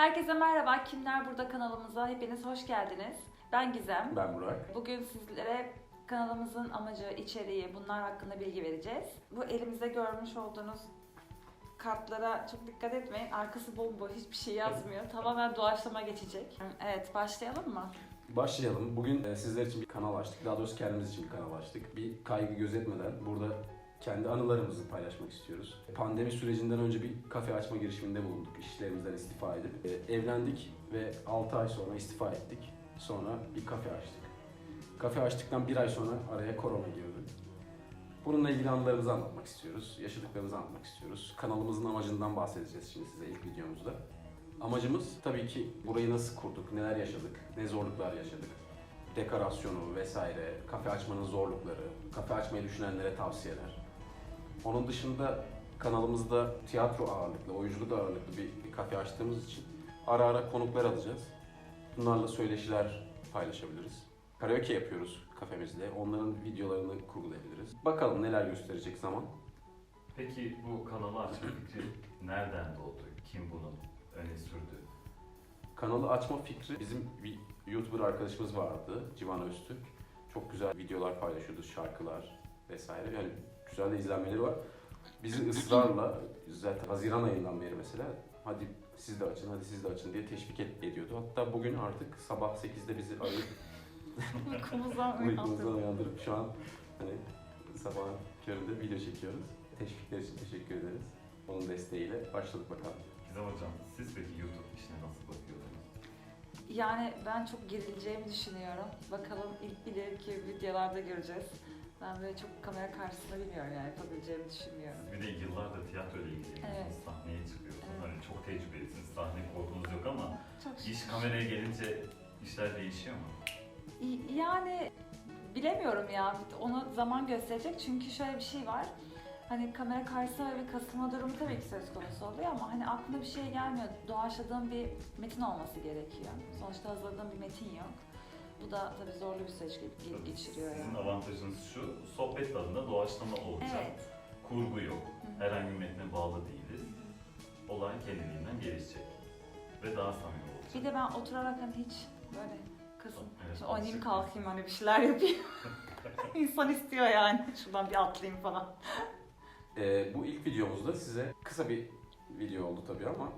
Herkese merhaba. Kimler Burada kanalımıza hepiniz hoş geldiniz. Ben Gizem. Ben Burak. Bugün sizlere kanalımızın amacı, içeriği bunlar hakkında bilgi vereceğiz. Bu elimizde görmüş olduğunuz kartlara çok dikkat etmeyin. Arkası bomboş, hiçbir şey yazmıyor. Tamamen doğaçlama geçecek. Evet, başlayalım mı? Başlayalım. Bugün e, sizler için bir kanal açtık. Daha doğrusu kendimiz için bir kanal açtık. Bir kaygı gözetmeden burada kendi anılarımızı paylaşmak istiyoruz. Pandemi sürecinden önce bir kafe açma girişiminde bulunduk. İşlerimizden istifa edip. E, evlendik ve 6 ay sonra istifa ettik. Sonra bir kafe açtık. Kafe açtıktan bir ay sonra araya korona girdi. Bununla ilgili anılarımızı anlatmak istiyoruz. Yaşadıklarımızı anlatmak istiyoruz. Kanalımızın amacından bahsedeceğiz şimdi size ilk videomuzda. Amacımız tabii ki burayı nasıl kurduk, neler yaşadık, ne zorluklar yaşadık. Dekorasyonu vesaire, kafe açmanın zorlukları, kafe açmayı düşünenlere tavsiyeler. Onun dışında kanalımızda tiyatro ağırlıklı, oyunculuk ağırlıklı bir, bir kafe açtığımız için ara ara konuklar alacağız. Bunlarla söyleşiler paylaşabiliriz. Karaoke yapıyoruz kafemizde. Onların videolarını kurgulayabiliriz. Bakalım neler gösterecek zaman. Peki bu kanalı açma fikri nereden doğdu? Kim bunu öne sürdü? Kanalı açma fikri bizim bir YouTuber arkadaşımız vardı. Civan Öztürk. Çok güzel videolar paylaşıyordu, şarkılar vesaire. Yani güzel de izlenmeleri var. Bizi ısrarla, zaten Haziran ayından beri mesela hadi siz de açın, hadi siz de açın diye teşvik et- ediyordu. Hatta bugün artık sabah 8'de bizi arayıp Uykumuzdan uyandık. uyandırıp şu an hani sabah köründe video çekiyoruz. Teşvikler için teşekkür ederiz. Onun desteğiyle başladık bakalım. Gizem Hocam siz peki YouTube işine nasıl bakıyordunuz? Yani ben çok gerileceğimi düşünüyorum. Bakalım ilk ileriki videolarda göreceğiz. Ben böyle çok kamera karşısında bilmiyorum yani yapabileceğimi düşünmüyorum. Bir de yıllardır tiyatro ile ilgileniyorsunuz, Evet. sahneye çıkıyorsunuz. Evet. Hani çok tecrübelisiniz, sahne korkunuz yok ama Çok iş kameraya gelince işler değişiyor mu? Yani bilemiyorum ya. Onu zaman gösterecek. Çünkü şöyle bir şey var. Hani kamera karşısında bir kasılma durumu tabii ki söz konusu oluyor ama hani aklına bir şey gelmiyor. Doğaçladığın bir metin olması gerekiyor. Sonuçta hazırladığın bir metin yok. Bu da tabii zorlu bir süreç ge- ge- geçiriyor Sizin yani. avantajınız şu, sohbet tadında doğaçlama olacak. Evet. Kurgu yok, herhangi bir metne bağlı değiliz. Olay kendiliğinden gelişecek ve daha samimi olacak. Bir de ben oturarak hani hiç böyle kızım. Evet, oynayayım kalkayım hani bir şeyler yapayım. İnsan istiyor yani. Şuradan bir atlayayım falan. Ee, bu ilk videomuzda size kısa bir video oldu tabii ama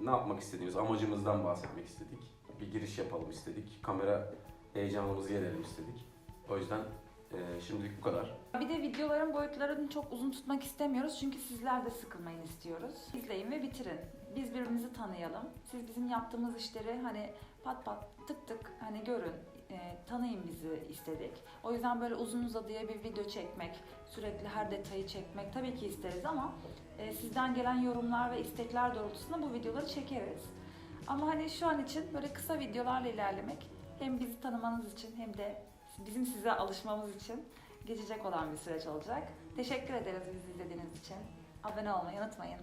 ne yapmak istediğimiz, amacımızdan bahsetmek istedik. Bir giriş yapalım istedik. Kamera heyecanımızı yenelim istedik. O yüzden e, şimdilik bu kadar. Bir de videoların boyutlarını çok uzun tutmak istemiyoruz çünkü sizler de sıkılmayın istiyoruz. İzleyin ve bitirin. Biz birbirimizi tanıyalım. Siz bizim yaptığımız işleri hani pat pat tık tık hani görün, e, tanıyın bizi istedik. O yüzden böyle uzun uzadıya bir video çekmek, sürekli her detayı çekmek tabii ki isteriz ama e, sizden gelen yorumlar ve istekler doğrultusunda bu videoları çekeriz. Ama hani şu an için böyle kısa videolarla ilerlemek hem bizi tanımanız için hem de bizim size alışmamız için geçecek olan bir süreç olacak. Teşekkür ederiz bizi izlediğiniz için. Abone olmayı unutmayın.